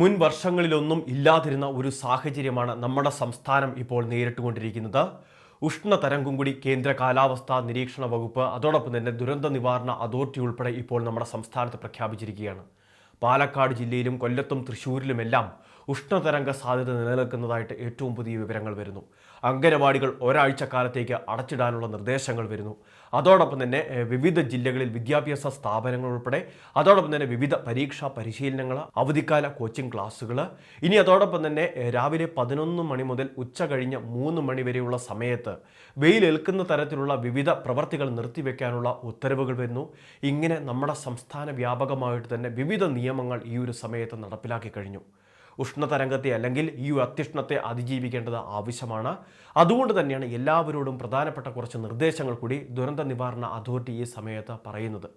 മുൻ വർഷങ്ങളിലൊന്നും ഇല്ലാതിരുന്ന ഒരു സാഹചര്യമാണ് നമ്മുടെ സംസ്ഥാനം ഇപ്പോൾ നേരിട്ടുകൊണ്ടിരിക്കുന്നത്. ഉഷ്ണതരംഗം കൂടി കേന്ദ്ര കാലാവസ്ഥാ നിരീക്ഷണ വകുപ്പ് അതോടൊപ്പം തന്നെ ദുരന്ത നിവാരണ അതോറിറ്റി ഉൾപ്പെടെ ഇപ്പോൾ നമ്മുടെ സംസ്ഥാനത്ത് പ്രഖ്യാപിച്ചിരിക്കുകയാണ്. പാലക്കാട് ജില്ലയിലും കൊല്ലത്തും തൃശ്ശൂരിലുമെല്ലാം ഉഷ്ണതരംഗ സാധ്യത നിലനിൽക്കുന്നതായിട്ട് ഏറ്റവും പുതിയ വിവരങ്ങൾ വരുന്നു. അംഗനവാടികൾ ഒരാഴ്ച കാലത്തേക്ക് അടച്ചിടാനുള്ള നിർദ്ദേശങ്ങൾ വരുന്നു. അതോടൊപ്പം തന്നെ വിവിധ ജില്ലകളിൽ വിദ്യാഭ്യാസ സ്ഥാപനങ്ങൾ ഉൾപ്പെടെ അതോടൊപ്പം തന്നെ വിവിധ പരീക്ഷാ പരിശീലനങ്ങൾ അവധിക്കാല കോച്ചിങ് ക്ലാസ്സുകൾ ഇനി അതോടൊപ്പം തന്നെ രാവിലെ പതിനൊന്ന് മണി മുതൽ ഉച്ച കഴിഞ്ഞ് മൂന്ന് മണി വരെയുള്ള സമയത്ത് വെയിലേൽക്കുന്ന തരത്തിലുള്ള വിവിധ പ്രവർത്തികൾ നിർത്തിവെക്കാനുള്ള ഉത്തരവുകൾ വരുന്നു. ഇങ്ങനെ നമ്മുടെ സംസ്ഥാന വ്യാപകമായിട്ട് തന്നെ വിവിധ നിയമങ്ങൾ ഈ ഒരു സമയത്ത് നടപ്പിലാക്കി കഴിഞ്ഞു. ഉഷ്ണതരംഗത്തെ അല്ലെങ്കിൽ ഈ അത്യുഷ്ണത്തെ അതിജീവിക്കേണ്ടത് ആവശ്യമാണ്. അതുകൊണ്ട് തന്നെയാണ് എല്ലാവരോടും പ്രധാനപ്പെട്ട കുറച്ച് നിർദ്ദേശങ്ങൾ കൂടി ദുരന്ത നിവാരണ അതോറിറ്റി ഈ സമയത്ത് പറയുന്നത്.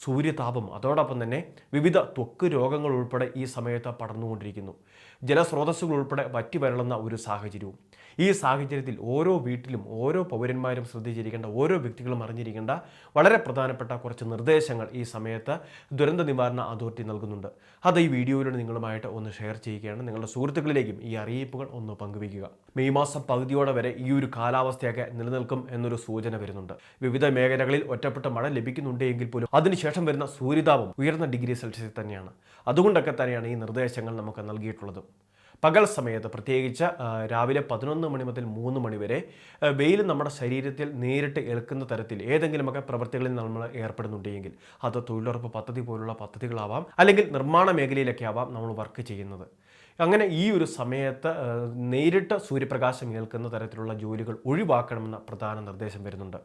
സൂര്യതാപം. അതോടൊപ്പം തന്നെ വിവിധ ത്വക്ക് രോഗങ്ങൾ ഉൾപ്പെടെ ഈ സമയത്ത് പടർന്നുകൊണ്ടിരിക്കുന്നു. ജലസ്രോതസ്സുകൾ ഉൾപ്പെടെ വറ്റി വരളുന്ന ഒരു സാഹചര്യവും. ഈ സാഹചര്യത്തിൽ ഓരോ വീട്ടിലും ഓരോ പൗരന്മാരും ശ്രദ്ധിച്ചിരിക്കേണ്ട ഓരോ വ്യക്തികളും അറിഞ്ഞിരിക്കേണ്ട വളരെ പ്രധാനപ്പെട്ട കുറച്ച് നിർദ്ദേശങ്ങൾ ഈ സമയത്ത് ദുരന്ത നിവാരണ അതോറിറ്റി നൽകുന്നുണ്ട്. അത് ഈ വീഡിയോയിലൂടെ നിങ്ങളുമായിട്ട് ഒന്ന് ഷെയർ ചെയ്യുകയാണ്. നിങ്ങളുടെ സുഹൃത്തുക്കളിലേക്കും ഈ അറിയിപ്പുകൾ ഒന്ന് പങ്കുവയ്ക്കുക. മെയ് മാസം പകുതിയോടെ വരെ ഈ ഒരു കാലാവസ്ഥയൊക്കെ നിലനിൽക്കും എന്നൊരു സൂചന വരുന്നുണ്ട്. വിവിധ മേഖലകളിൽ ഒറ്റപ്പെട്ട മഴ ലഭിക്കുന്നുണ്ടെങ്കിൽ പോലും പോലും അതിനുശേഷം വരുന്ന സൂര്യതാപം ഉയർന്ന ഡിഗ്രി സെൽഷ്യസിൽ തന്നെയാണ്. അതുകൊണ്ടൊക്കെ തന്നെയാണ് ഈ നിർദ്ദേശങ്ങൾ നമുക്ക് നൽകിയിട്ടുള്ളത്. പകൽ സമയത്ത് പ്രത്യേകിച്ച് രാവിലെ പതിനൊന്ന് മണി മുതൽ മൂന്ന് മണി വരെ വെയിൽ നമ്മുടെ ശരീരത്തിൽ നേരിട്ട് ഏൽക്കുന്ന തരത്തിൽ ഏതെങ്കിലുമൊക്കെ പ്രവൃത്തികളിൽ നമ്മൾ ഏർപ്പെടുന്നുണ്ടെങ്കിൽ അത് തൊഴിലുറപ്പ് പദ്ധതി പോലുള്ള പദ്ധതികളാവാം അല്ലെങ്കിൽ നിർമ്മാണ മേഖലയിലൊക്കെ ആവാം നമ്മൾ വർക്ക് ചെയ്യുന്നത്. അങ്ങനെ ഈ ഒരു സമയത്ത് നേരിട്ട് സൂര്യപ്രകാശം ഏൽക്കുന്ന തരത്തിലുള്ള ജോലികൾ ഒഴിവാക്കണമെന്ന പ്രധാന നിർദ്ദേശം വരുന്നുണ്ട്.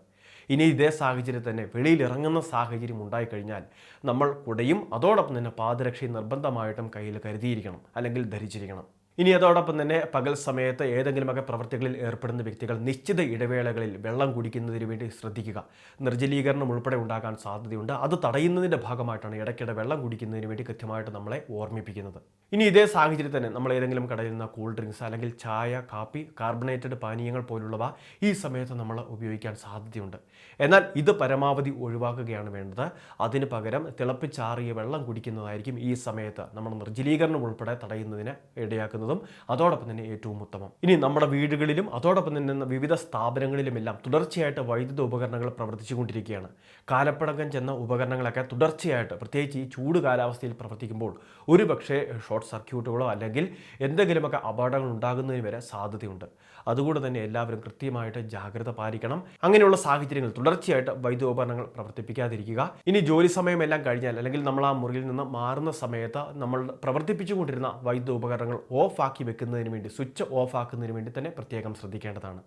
ഇനി ഇതേ സാഹചര്യത്തിൽ തന്നെ വെളിയിൽ ഇറങ്ങുന്ന സാഹചര്യം ഉണ്ടായിക്കഴിഞ്ഞാൽ നമ്മൾ കുടയും അതോടൊപ്പം തന്നെ പാദരക്ഷയും നിർബന്ധമായിട്ടും കയ്യിൽ കരുതിയിരിക്കണം അല്ലെങ്കിൽ ധരിച്ചിരിക്കണം. ഇനി അതോടൊപ്പം തന്നെ പകൽ സമയത്ത് ഏതെങ്കിലുമൊക്കെ പ്രവൃത്തികളിൽ ഏർപ്പെടുന്ന വ്യക്തികൾ നിശ്ചിത ഇടവേളകളിൽ വെള്ളം കുടിക്കുന്നതിന് വേണ്ടി ശ്രദ്ധിക്കുക. നിർജലീകരണം ഉൾപ്പെടെ ഉണ്ടാകാൻ സാധ്യതയുണ്ട്. അത് തടയുന്നതിന്റെ ഭാഗമായിട്ടാണ് ഇടയ്ക്കിടെ വെള്ളം കുടിക്കുന്നതിന് വേണ്ടി കൃത്യമായിട്ട് നമ്മളെ ഓർമ്മിപ്പിക്കുന്നത്. ഇനി ഇതേ സാഹചര്യത്തിൽ തന്നെ നമ്മൾ ഏതെങ്കിലും കടയിൽ നിന്ന് കൂൾ ഡ്രിങ്ക്സ് അല്ലെങ്കിൽ ചായ കാപ്പി കാർബണേറ്റഡ് പാനീയങ്ങൾ പോലുള്ളവ ഈ സമയത്ത് നമ്മൾ ഉപയോഗിക്കാൻ സാധ്യതയുണ്ട്. എന്നാൽ ഇത് പരമാവധി ഒഴിവാക്കുകയാണ് വേണ്ടത്. അതിന് പകരം തിളപ്പിച്ചാറിയ വെള്ളം കുടിക്കുന്നതായിരിക്കും ഈ സമയത്ത് നമ്മൾ നിർജലീകരണം ഉൾപ്പെടെ തടയുന്നതിന് ഇടയാക്കുന്നതും. അതോടൊപ്പം തന്നെ ഏറ്റവും ഉത്തമം. ഇനി നമ്മുടെ വീടുകളിലും അതോടൊപ്പം തന്നെ വിവിധ സ്ഥാപനങ്ങളിലുമെല്ലാം തുടർച്ചയായിട്ട് വൈദ്യുത ഉപകരണങ്ങൾ പ്രവർത്തിച്ചുകൊണ്ടിരിക്കുകയാണ് കാലപ്പഴക്കം ചെന്ന ഉപകരണങ്ങളൊക്കെ തുടർച്ചയായിട്ട് പ്രത്യേകിച്ച് ഈ ചൂട് കാലാവസ്ഥയിൽ പ്രവർത്തിക്കുമ്പോൾ ഒരു പക്ഷേ ഷോർട്ട് സർക്യൂട്ടുകളോ അല്ലെങ്കിൽ എന്തെങ്കിലുമൊക്കെ അപകടങ്ങൾ ഉണ്ടാകുന്നതിന് വരെ സാധ്യതയുണ്ട്. അതുകൊണ്ട് തന്നെ എല്ലാവരും കൃത്യമായിട്ട് ജാഗ്രത പാലിക്കണം. അങ്ങനെയുള്ള സാഹചര്യങ്ങൾ തുടർച്ചയായിട്ട് വൈദ്യുത ഉപകരണങ്ങൾ പ്രവർത്തിപ്പിക്കാതിരിക്കുക. ഇനി ജോലി സമയമെല്ലാം കഴിഞ്ഞാൽ അല്ലെങ്കിൽ നമ്മൾ ആ മുറിയിൽ നിന്ന് മാറുന്ന സമയത്ത് നമ്മൾ പ്രവർത്തിപ്പിച്ചുകൊണ്ടിരുന്ന വൈദ്യുത ഉപകരണങ്ങൾ ഓഫ് ആക്കി വെക്കുന്നതിന് വേണ്ടി സ്വിച്ച് ഓഫ് ആക്കുന്നതിന് വേണ്ടി തന്നെ പ്രത്യേകം ശ്രദ്ധിക്കേണ്ടതാണ്.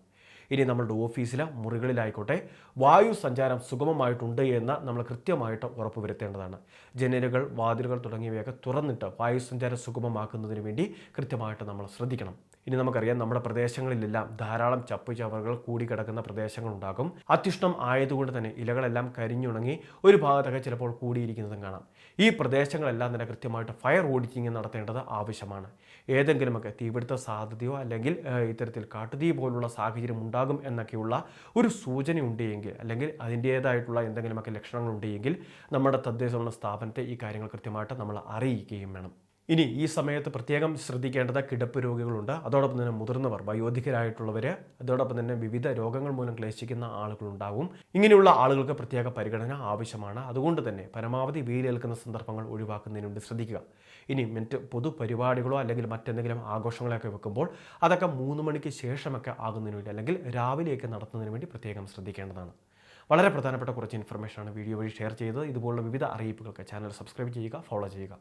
ഇനി നമ്മളുടെ ഓഫീസിലെ മുറികളിലായിക്കോട്ടെ വായു സഞ്ചാരം സുഗമമായിട്ടുണ്ട് എന്ന് നമ്മൾ കൃത്യമായിട്ട് ഉറപ്പ് വരുത്തേണ്ടതാണ്. ജനലുകൾ വാതിലുകൾ തുടങ്ങിയവയൊക്കെ തുറന്നിട്ട് വായു സഞ്ചാരം സുഗമമാക്കുന്നതിന് വേണ്ടി കൃത്യമായിട്ട് നമ്മൾ ശ്രദ്ധിക്കണം. ഇനി നമുക്കറിയാം നമ്മുടെ പ്രദേശങ്ങളിലെല്ലാം ധാരാളം ചപ്പ് ചവറുകൾ കൂടിക്കിടക്കുന്ന പ്രദേശങ്ങളുണ്ടാകും. അത്യുഷ്ണം ആയതുകൊണ്ട് തന്നെ ഇലകളെല്ലാം കരിഞ്ഞുണങ്ങി ഒരു ഭാഗത്തൊക്കെ ചിലപ്പോൾ കൂടിയിരിക്കുന്നതും കാണാം. ഈ പ്രദേശങ്ങളെല്ലാം തന്നെ കൃത്യമായിട്ട് ഫയർ ഓഡിറ്റിംഗ് നടത്തേണ്ടത് ആവശ്യമാണ്. ഏതെങ്കിലുമൊക്കെ തീപിടുത്ത സാധ്യതയോ അല്ലെങ്കിൽ ഇത്തരത്തിൽ കാട്ടുതീ പോലുള്ള സാഹചര്യം ഉണ്ടാകും എന്നൊക്കെയുള്ള ഒരു സൂചന ഉണ്ടെങ്കിൽ അല്ലെങ്കിൽ അതിന്റേതായിട്ടുള്ള എന്തെങ്കിലുമൊക്കെ ലക്ഷണങ്ങൾ ഉണ്ടെങ്കിൽ നമ്മുടെ തദ്ദേശമുള്ള സ്ഥാപനത്തെ ഈ കാര്യങ്ങൾ കൃത്യമായിട്ട് നമ്മൾ അറിയിക്കുകയും വേണം. ഇനി ഈ സമയത്ത് പ്രത്യേകം ശ്രദ്ധിക്കേണ്ടത് കിടപ്പ് രോഗികളുണ്ട്. അതോടൊപ്പം തന്നെ മുതിർന്നവർ വയോധികരായിട്ടുള്ളവർ അതോടൊപ്പം തന്നെ വിവിധ രോഗങ്ങൾ മൂലം ക്ലേശിക്കുന്ന ആളുകളുണ്ടാവും. ഇങ്ങനെയുള്ള ആളുകൾക്ക് പ്രത്യേക പരിഗണന ആവശ്യമാണ്. അതുകൊണ്ട് തന്നെ പരമാവധി വെയിലേൽക്കുന്ന സന്ദർഭങ്ങൾ ഒഴിവാക്കുന്നതിന് വേണ്ടി ശ്രദ്ധിക്കുക. ഇനി മറ്റ് പൊതുപരിപാടികളോ അല്ലെങ്കിൽ മറ്റെന്തെങ്കിലും ആഘോഷങ്ങളൊക്കെ വെക്കുമ്പോൾ അതൊക്കെ മൂന്ന് മണിക്ക് ശേഷമൊക്കെ ആകുന്നതിന് വേണ്ടി അല്ലെങ്കിൽ രാവിലെയൊക്കെ നടത്തുന്നതിന് വേണ്ടി പ്രത്യേകം ശ്രദ്ധിക്കേണ്ടതാണ്. വളരെ പ്രധാനപ്പെട്ട കുറച്ച് ഇൻഫർമേഷനാണ് വീഡിയോ വഴി ഷെയർ ചെയ്തത്. ഇതുപോലുള്ള വിവിധ അറിയിപ്പുകൾക്ക് ചാനൽ സബ്സ്ക്രൈബ് ചെയ്യുക ഫോളോ ചെയ്യുക.